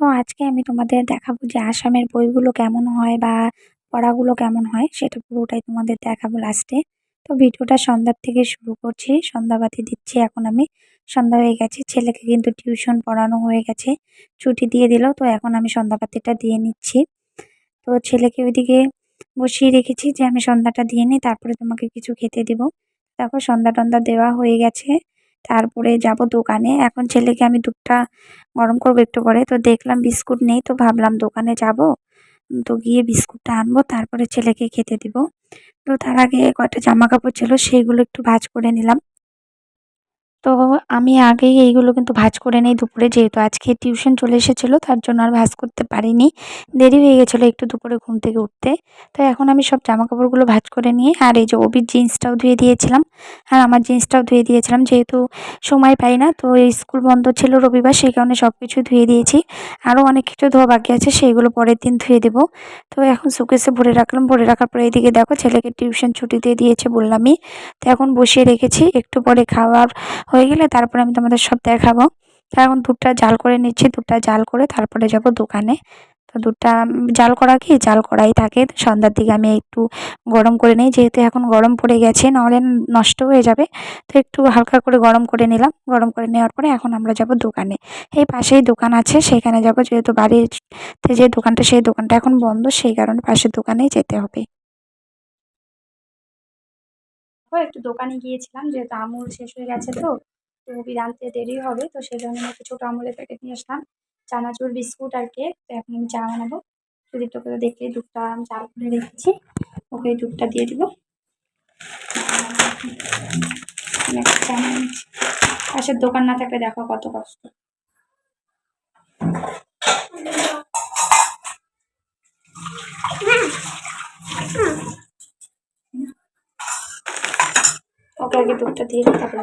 তো আজকে আমি তোমাদের দেখাবো যে আসামের বইগুলো কেমন হয় বা পড়াগুলো কেমন হয়, সেটা পুরোটাই তোমাদের দেখাবো লাস্টে তো ভিডিওটা সন্ধ্যার থেকে শুরু করছি সন্ধ্যাবাতি দিচ্ছি এখন আমি। সন্ধ্যা হয়ে গেছে, ছেলেকে কিন্তু টিউশন পড়ানো হয়ে গেছে। ছুটি দিয়ে দিল, তো এখন আমি সন্ধ্যাবাতিটা দিয়ে নিচ্ছি। তো ছেলেকে ওইদিকে বসিয়ে রেখেছি যে আমি সন্ধ্যাটা দিয়ে নিই, তারপরে তোমাকে কিছু খেতে দিব। তারপর সন্ধ্যা টন্ধা দেওয়া হয়ে গেছে। তারপরে যাব দোকানে। এখন ছেলেকে আমি দুধটা গরম করব একটু করে তো দেখলাম বিস্কুট নেই, তো ভাবলাম দোকানে যাব। তো গিয়ে বিস্কুটটা আনব, তারপরে ছেলেকে খেতে দিব। তো তার আগে কয়েকটা জামা কাপড় ছিল, সেইগুলো একটু ভাজ করে নিলাম। তো আমি আগেই এইগুলো কিন্তু ভাজ করে নিই দুপুরে, যেহেতু আজকে টিউশন চলে এসেছিল, তার জন্য আর ভাজ করতে পারিনি। দেরি হয়ে গেছিল একটু দুপুরে ঘুম থেকে উঠতে। তো এখন আমি সব জামা কাপড়গুলো ভাজ করে নিয়ে, আর এই যে অবির জিন্সটাও ধুয়ে দিয়েছিলাম। আর আমার জিন্সটাও ধুয়ে দিয়েছিলাম, যেহেতু সময় পাই না, তো স্কুল বন্ধ ছিল রবিবার, সেই কারণে সব কিছু ধুয়ে দিয়েছি। আরও অনেক কিছু ধোয়া বাকি আছে, সেইগুলো পরের দিন ধুয়ে দেবো। তো এখন সুকেসে ভরে রাখলাম, ভরে রাখার পরে এদিকে দেখো, ছেলেকে টিউশন ছুটি দিয়ে দিয়েছে বললামই। তো এখন বসিয়ে রেখেছি, একটু পরে খাওয়ার হয়ে গেলে তারপরে আমি তোমাদের সব দেখাবো। এখন দুধটা জাল করে নিচ্ছি, দুধটা জাল করে তারপরে যাব দোকানে। তো দুধটা জাল করা কি? জাল করাই থাকে। সন্ধ্যার দিকে আমি একটু গরম করে নিই। যেহেতু এখন গরম পড়ে গেছে, নাহলে নষ্ট হয়ে যাবে। তো একটু হালকা করে গরম করে নিলাম। গরম করে নেওয়ার পরে এখন আমরা যাব দোকানে। এই পাশেই দোকান আছে, সেখানে যাব। যেহেতু বাড়িতে যে দোকানটা, সেই দোকানটা এখন বন্ধ, সেই কারণে পাশের দোকানেই যেতে হবে। একটু দোকানে গিয়েছিলাম, যেহেতু আমুল শেষ হয়ে গেছে তো তো বির আনতে দেরি হবে, তো সেই জন্য একটু ছোটো আমুলের প্যাকেট নিয়ে আসলাম, চানাচুর বিস্কুট আর কেক তো এখন আমি চা বানাবো। সুদীপ্তকে দেখে দুধটা আমি চাল করে রেখেছি, ওকে দুধটা দিয়ে দিব। চা পাশের দোকান না থাকলে দেখো কত কষ্ট। ওকে আগে দুধটা দিয়ে তারপরে।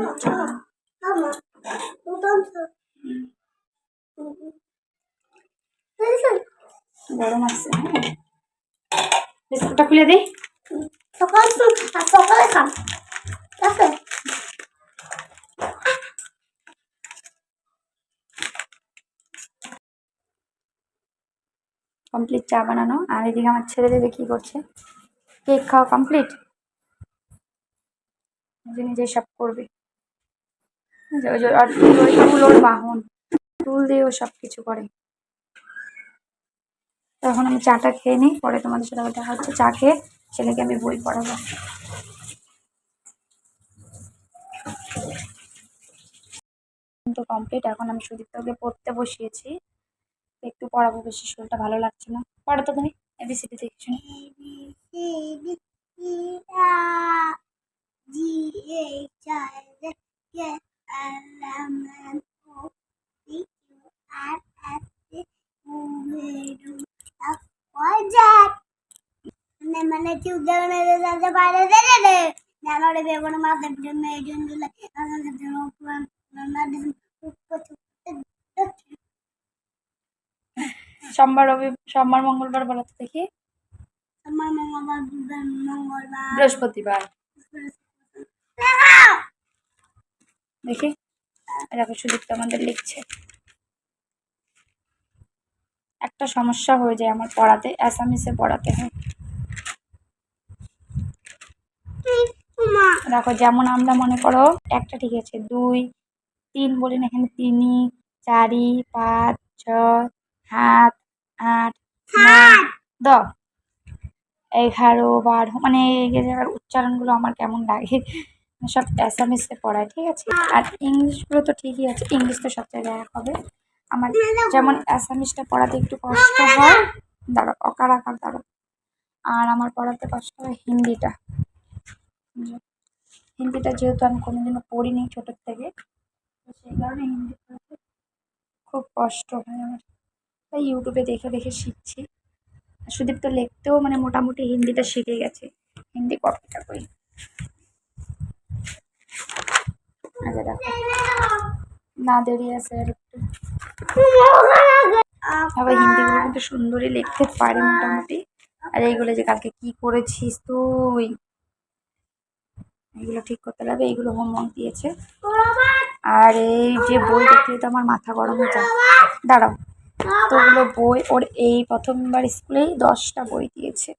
গরম আছে হ্যাঁ। বিস্কুটটা খুলে দিই। সকাল সকালে খান আছে কমপ্লিট চা বানানো। আর এদিকে আমার ছেলে দেবে কি করছে? কেক খাওয়া কমপ্লিট? নিজে নিজে সব করবে আর টুল ওর বাহন টুল দিয়ে ও সব কিছু করে তখন আমি চাটা খেয়ে নিই পরে তোমাদের সাথে দেখা হচ্ছে চা খেয়ে ছেলেকে আমি বই পড়াবো তো কমপ্লিট এখন আমি সুদীপ্তকে পড়তে বসিয়েছি একটু পড়াবো বেশি শরীরটা ভালো লাগছে না পড়ো তো তুমি এবিসিডি দেখছ G H I J K L M N O P Q R S T U V W X Y Z Sudane দাদা বাইরে দে দে দে নানোরে বেগুন মাছ দে মেজুন দিলে আমাদের জন্য না সোমবার রবি সোমবার মঙ্গলবার বলো দেখি। সোমবার মঙ্গলবার বুধবার মঙ্গলবার। বৃহস্পতিবার। দেখি। এই দেখো সুদীপ্ত আমাদের লিখছে। একটা সমস্যা হয়ে যায় আমার পড়াতে অ্যাসামিসে পড়াতে হয়। দেখো, যেমন আমরা মনে করো, একটা ঠিক আছে, দুই, তিন বলি না এখানে তিনি, চারি, পাঁচ, ছয়, সাত, আট, নয়, দশ। এগারো, বারো মানে উচ্চারণগুলো আমার কেমন লাগে। সব অ্যাসামিসে পড়ায়, ঠিক আছে? আর ইংলিশগুলো তো ঠিকই আছে ইংলিশ তো সব জায়গায় হবে। আমার যেমন অ্যাসামিসটা পড়াতে একটু কষ্ট হয়, দাঁড়ো, অকার আকার, দাঁড়ো। আর আমার পড়াতে কষ্ট হয় হিন্দিটা। হিন্দিটা যেহেতু আমি কোনোদিনও পড়িনি ছোটোর থেকে, তো সেই কারণে হিন্দি পড়াতে খুব কষ্ট হয় আমার। তাই ইউটিউবে দেখে দেখে শিখছি। সুদীপ তো লিখতেও মানে মোটামুটি হিন্দিটা শিখে গেছে। হিন্দি কপিটা করি। না দেরি আছে একটু। আবার হিন্দিগুলো সুন্দরই লিখতে পারে মোটামুটি। আর এইগুলো যে কালকে কি করেছিস তুই? এগুলো ঠিক করতে লাগবে, এইগুলো হোমওয়ার্ক দিয়েছে। আর এই যে বই দেখলে তো আমার মাথা গরম হয়ে যায়। দাঁড়াও এতগুলো বই, ওর এই প্রথমবার স্কুলেই দশটা বই দিয়েছে।